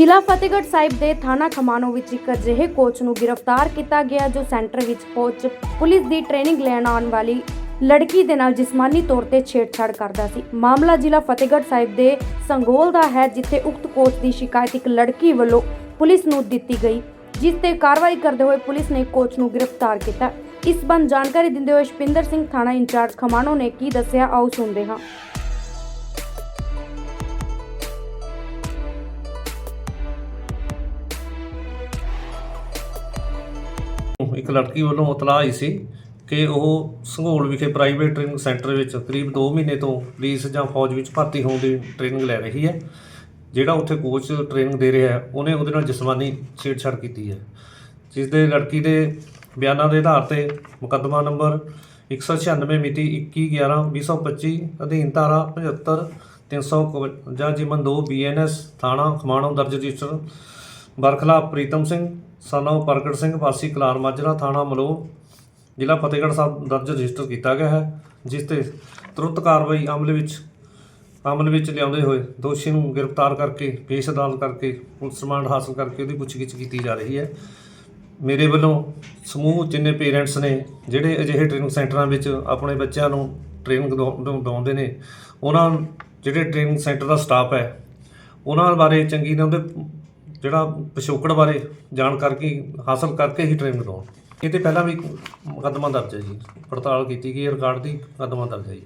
ਜ਼ਿਲ੍ਹਾ ਫਤਿਹਗੜ੍ਹ ਸਾਹਿਬ ਦੇ ਥਾਣਾ ਖਮਾਣੋ ਵਿੱਚ ਇੱਕ ਅਜਿਹੇ ਕੋਚ ਨੂੰ ਗ੍ਰਿਫਤਾਰ ਕੀਤਾ ਗਿਆ ਜੋ ਸੈਂਟਰ ਵਿੱਚ ਪਹੁੰਚ ਪੁਲਿਸ ਦੀ ਟ੍ਰੇਨਿੰਗ ਲੈਣ ਆਉਣ ਵਾਲੀ ਲੜਕੀ ਦੇ ਨਾਲ ਜਿਸਮਾਨੀ ਤੌਰ ਤੇ ਛੇੜਛਾੜ ਕਰਦਾ ਸੀ। ਮਾਮਲਾ ਜ਼ਿਲ੍ਹਾ ਫਤਿਹਗੜ੍ਹ ਸਾਹਿਬ ਦੇ ਸੰਗੋਲ ਦਾ ਹੈ, ਜਿੱਥੇ ਉਕਤ ਕੋਚ ਦੀ ਸ਼ਿਕਾਇਤ ਇੱਕ ਲੜਕੀ ਵੱਲੋਂ ਪੁਲਿਸ ਨੂੰ ਦਿੱਤੀ ਗਈ, ਜਿਸ ਤੇ ਕਾਰਵਾਈ ਕਰਦੇ ਹੋਏ ਪੁਲਿਸ ਨੇ ਕੋਚ ਨੂੰ ਗ੍ਰਿਫਤਾਰ ਕੀਤਾ। ਇਸ ਸੰਬੰਧ ਜਾਣਕਾਰੀ ਦਿੰਦੇ ਹੋਏ ਸ਼ਪਿੰਦਰ ਸਿੰਘ ਥਾਣਾ ਇੰਚਾਰਜ ਖਮਾਨੋ ਨੇ ਕੀ ਦੱਸਿਆ, ਆਓ ਸੁਣਦੇ ਹਾਂ। ਇੱਕ ਲੜਕੀ ਵੱਲੋਂ ਇਤਲਾਹ ਆਈ ਸੀ ਕਿ ਉਹ ਸੰਘੋਲ ਵਿਖੇ ਪ੍ਰਾਈਵੇਟ ਟ੍ਰੇਨਿੰਗ ਸੈਂਟਰ ਵਿੱਚ ਕਰੀਬ 2 ਮਹੀਨੇ ਤੋਂ ਪੁਲਿਸ ਜਾਂ ਫੌਜ ਵਿੱਚ ਭਰਤੀ ਹੋਣ ਦੀ ਟ੍ਰੇਨਿੰਗ ਲੈ ਰਹੀ ਹੈ। ਜਿਹੜਾ ਉੱਥੇ ਕੋਚ ਟ੍ਰੇਨਿੰਗ ਦੇ ਰਿਹਾ ਹੈ, ਉਹਨੇ ਉਹਦੇ ਨਾਲ ਜਿਸਮਾਨੀ ਛੇੜਛਾੜ ਕੀਤੀ ਹੈ। ਜਿਸ ਦੇ ਲੜਕੀ ਦੇ ਬਿਆਨਾਂ ਦੇ ਆਧਾਰ ਤੇ ਮੁਕੱਦਮਾ ਨੰਬਰ 196 ਮਿਤੀ 21/11/2025 ਅਧੀਨ ਧਾਰਾ 75 351 ਜਿਮਨ 2 ਬੀਐਨਐਸ ਥਾਣਾ ਖਮਾਣੋ ਦਰਜ ਰਜਿਸਟਰ ਬਰਖਲਾ ਪ੍ਰੀਤਮ ਸਿੰਘ, ਸਨੋ ਪ੍ਰਗਟ ਸਿੰਘ, ਵਾਸੀ ਕਲਾਰ ਮਾਜਰਾ ਥਾਣਾ ਮਲੋਹ, ਜ਼ਿਲ੍ਹਾ ਫਤਿਹਗੜ੍ਹ ਸਾਹਿਬ ਦਰਜ ਰਜਿਸਟਰ ਕੀਤਾ ਗਿਆ ਹੈ, ਜਿਸ ਤੇ ਤੁਰੰਤ ਕਾਰਵਾਈ ਅਮਲ ਵਿੱਚ ਅਮਲ ਵਿੱਚ ਲਿਆਉਂਦੇ ਹੋਏ ਦੋਸ਼ੀ ਨੂੰ ਗ੍ਰਿਫਤਾਰ ਕਰਕੇ, ਪੇਸ਼ ਅਦਾਲਤ ਕਰਕੇ, ਪੁਲਿਸ ਰਿਮਾਂਡ ਹਾਸਲ ਕਰਕੇ ਉਹਦੀ ਪੁੱਛਗਿੱਛ ਕੀਤੀ ਜਾ ਰਹੀ ਹੈ। ਮੇਰੇ ਵੱਲੋਂ ਸਮੂਹ ਜਿੰਨੇ ਪੇਰੈਂਟਸ ਨੇ, ਜਿਹੜੇ ਅਜਿਹੇ ਟ੍ਰੇਨਿੰਗ ਸੈਂਟਰਾਂ ਵਿੱਚ ਆਪਣੇ ਬੱਚਿਆਂ ਨੂੰ ਟ੍ਰੇਨਿੰਗ ਦਿਵਾਉਂਦੇ ਨੇ, ਉਹਨਾਂ ਜਿਹੜੇ ਟ੍ਰੇਨਿੰਗ ਸੈਂਟਰ ਦਾ ਸਟਾਫ ਹੈ, ਉਹਨਾਂ ਬਾਰੇ ਚੰਗੀ ਨਾ ਉਹਦੇ ਜਿਹੜਾ ਪਿਛੋਕੜ ਬਾਰੇ ਜਾਣਕਾਰੀ ਹਾਸਲ ਕਰਕੇ ਹੀ ਟ੍ਰੇਨ ਦਿਵਾਉਣ ਇਹ ਤੇ ਪਹਿਲਾਂ ਵੀ ਮੁਕੱਦਮਾ ਦਰਜ ਹੈ ਜੀ, ਪੜਤਾਲ ਕੀਤੀ ਗਈ ਰਿਕਾਰਡ ਦੀ ਮੁਕੱਦਮਾ ਦਰਜ ਹੈ ਜੀ